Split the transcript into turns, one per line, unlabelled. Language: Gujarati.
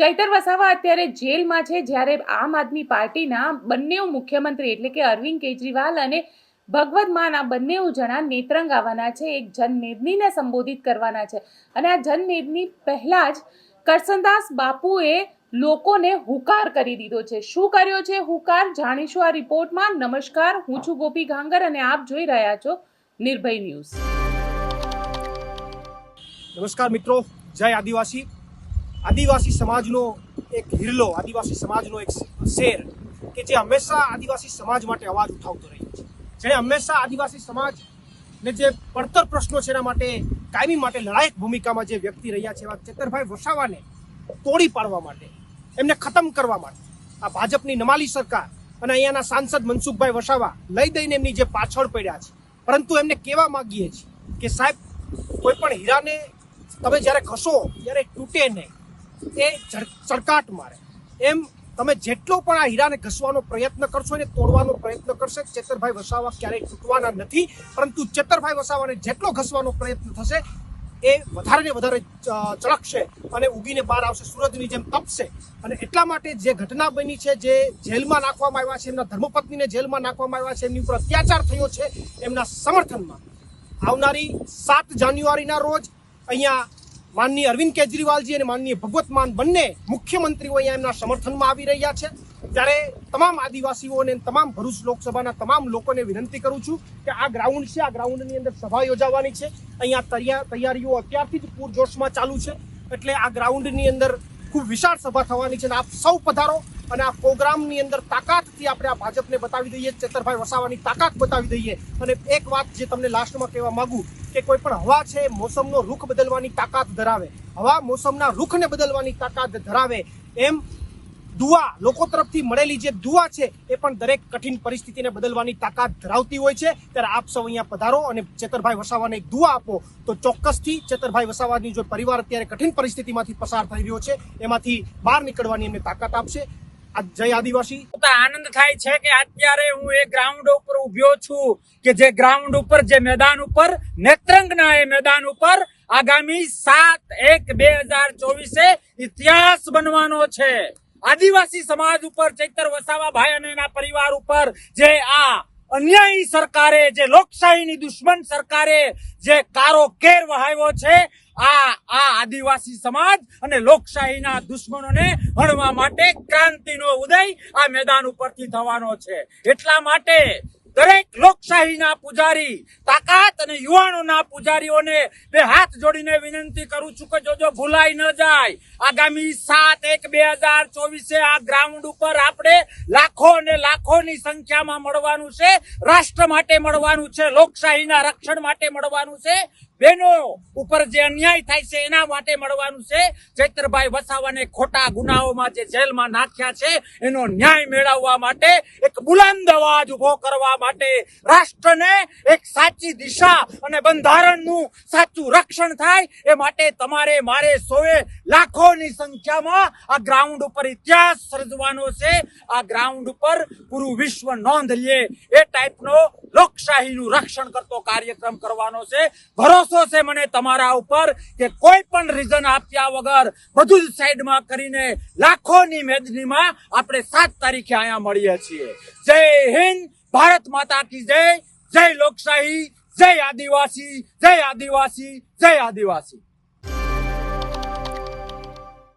ચૈતર વસાવા અત્યારે જેલમાં છે જ્યારે આમ આદમી પાર્ટીના બંને મુખ્યમંત્રી એટલે કે અરવિંદ કેજરીવાલ અને ભગવત માના બંને જણા નેત્રંગ આવવાના છે, એક જનમેદનીને સંબોધિત કરવાના છે. અને આ જનમેદની પહેલા જ કરસનદાસ બાપુએ લોકોને હુકાર કરી દીધો છે. શું કર્યો છે હુકાર? જાણીશું આ રિપોર્ટમાં. નમસ્કાર, હું છું ગોપી ગાંગર અને આપ જોઈ રહ્યા છો નિર્ભય ન્યૂઝ.
નમસ્કાર મિત્રો, જય આદિવાસી. આદિવાસી સમાજનો એક હિરલો આદિવાસી સમાજનો એક શેર કે જે હંમેશા આદિવાસી સમાજ માટે અવાજ ઉઠાવતો રહ્યો છે. જેણે હંમેશા આદિવાસી સમાજને જે પડતર પ્રશ્નો છે એના માટે, કાયમી માટે લડાયક ભૂમિકામાં જે વ્યક્તિ રહ્યા છે, એવા ચેતરભાઈ વસાવાને તોડી પાડવા માટે, એમને ખતમ કરવા માટે, આ ભાજપની નમાલી સરકાર અને અહીંયાના સાંસદ મનસુખભાઈ વસાવા લઈ દઈને એમની જે પાછળ પડ્યા છે. પરંતુ એમને કહેવા માગીએ છીએ કે સાહેબ, કોઈ પણ હીરાને તમે જ્યારે ઘસો, ત્યારે તૂટે નહીં. એ ચળકાટ મારે. એમ તમે જેટલો પણ આ હીરાને ઘસવાનો પ્રયત્ન કરશો એને તોડવાનો પ્રયત્ન કરશે, ચેતરભાઈ વસાવા ક્યારેય તૂટવાના નથી. પરંતુ ચેતરભાઈ વસાવાને જેટલો ઘસવાનો પ્રયત્ન થશે, એ વધારે ને વધારે ચળકશે અને ઉગીને બહાર આવશે, સૂરજની જેમ તપશે. અને એટલા માટે જે ઘટના બની છે, જે જેલમાં નાખવામાં આવ્યા છે, એમના ધર્મપત્નીને જેલમાં નાખવામાં આવ્યા છે, એમની ઉપર અત્યાચાર થયો છે, એમના સમર્થનમાં આવનારી સાત જાન્યુઆરીના રોજ અહીંયા માનનીય અરવિંદ કેજરીવાલજી અને માનનીય ભગવત માન બંને મુખ્યમંત્રીઓ અહીંયા એમના સમર્થનમાં આવી રહ્યા છે. ત્યારે તમામ આદિવાસીઓને તમામ ભરૂચ લોકસભાના તમામ લોકોને વિનંતી કરું છું કે આ ગ્રાઉન્ડ છે, આ ગ્રાઉન્ડની અંદર સભા યોજાવાની છે. અહીંયા તૈયાર તૈયારીઓ અત્યારથી જ પૂરજોશમાં ચાલુ છે. એટલે આ ગ્રાઉન્ડની અંદર ખૂબ વિશાળ સભા થવાની છે અને આપ સૌ પધારો. અને આ પ્રોગ્રામની અંદર તાકાતથી આપણે આ ભાજપને બતાવી દઈએ, ચેતરભાઈ વસાવાની તાકાત બતાવી દઈએ. અને એક વાત જે તમને લાસ્ટમાં કહેવા માગું કે કોઈ પણ હવા છે, મોસમનો રૂખ બદલવાની તાકાત ધરાવે. હવા મોસમના રૂખને બદલવાની તાકાત ધરાવે. એમ દુઆ લોકો તરફથી મળેલી જે દુઆ છે, એ પણ દરેક કઠિન પરિસ્થિતિને બદલવાની તાકાત ધરાવતી હોય છે. ત્યારે આપ સૌ અહીંયા પધારો અને ચેતરભાઈ વસાવાને એક દુઆ આપો. તો ચોક્કસથી ચેતરભાઈ વસાવાની જો પરિવાર અત્યારે કઠિન પરિસ્થિતિમાંથી પસાર થઈ રહ્યો છે, એમાંથી બહાર નીકળવાની એમને તાકાત આપશે.
કે અત્યારે હું એ ગ્રાઉન્ડ ઉપર ઉભ્યો છું કે જે ગ્રાઉન્ડ ઉપર, જે મેદાન ઉપર, નેત્રંગના એ મેદાન ઉપર આગામી સાત એક બે હજાર ચોવીસે ઇતિહાસ બનવાનો છે. આદિવાસી સમાજ ઉપર ચૈતર વસાવા ભાઈ અને એના પરિવાર ઉપર જે આ અન્યાયી સરકારે, જે લોકશાહીની દુશ્મન સરકારે જે કારો કેર વહાવ્યો છે, આ આ આદિવાસી સમાજ અને લોકશાહીના દુશ્મનોને હણવા માટે ક્રાંતિનો ઉદય આ મેદાન ઉપરથી થવાનો છે. એટલા માટે દરેક લોકશાહીના પૂજારી, તાકાત અને યુવાનોના પૂજારીઓને બે હાથ જોડીને વિનંતી કરું છું કે જોજો ભૂલાઈ ન જાય, આગામી સાત એક બે હજાર ચોવીસે આ ગ્રાઉન્ડ ઉપર આપણે લાખો અને લાખોની સંખ્યામાં મળવાનું છે, રાષ્ટ્ર માટે મળવાનું છે, લોકશાહીના રક્ષણ માટે મળવાનું છે. બહેનો ઉપર જે અન્યાય થાય છે એના માટે મળવાનું છે. ચૈત્રભાઈ વસાવાને ખોટા ગુનાઓમાં જે જેલમાં નાખ્યા છે, એનો ન્યાય મેળવવા માટે એક બુલંદ અવાજ ઊભો કરવા માટે રાષ્ટ્રને એક સાચી દિશા અને બંધારણનું સાચું રક્ષણ થાય એ માટે તમારે મારે સોએ લાખોની સંખ્યામાં આ ગ્રાઉન્ડ ઉપર ઇતિહાસ સર્જવાનો છે. આ ગ્રાઉન્ડ ઉપર પૂરું વિશ્વ નોંધ લે. એ ટાઈપનો લોકશાહીનું રક્ષણ કરતો કાર્યક્રમ કરવાનો છે. ભરોસો છે મને તમારા ઉપર કે કોઈ પણ રીઝન આપ્યા વગર બધું જ સાઈડમાં કરીને લાખોની મેદનીમાં આપણે સાત તારીખે અહીંયા મળીએ છીએ. જય હિન્દ ભારત માતા કી જય જય લોકશાહી જય આદિવાસી જય આદિવાસી જય આદિવાસી.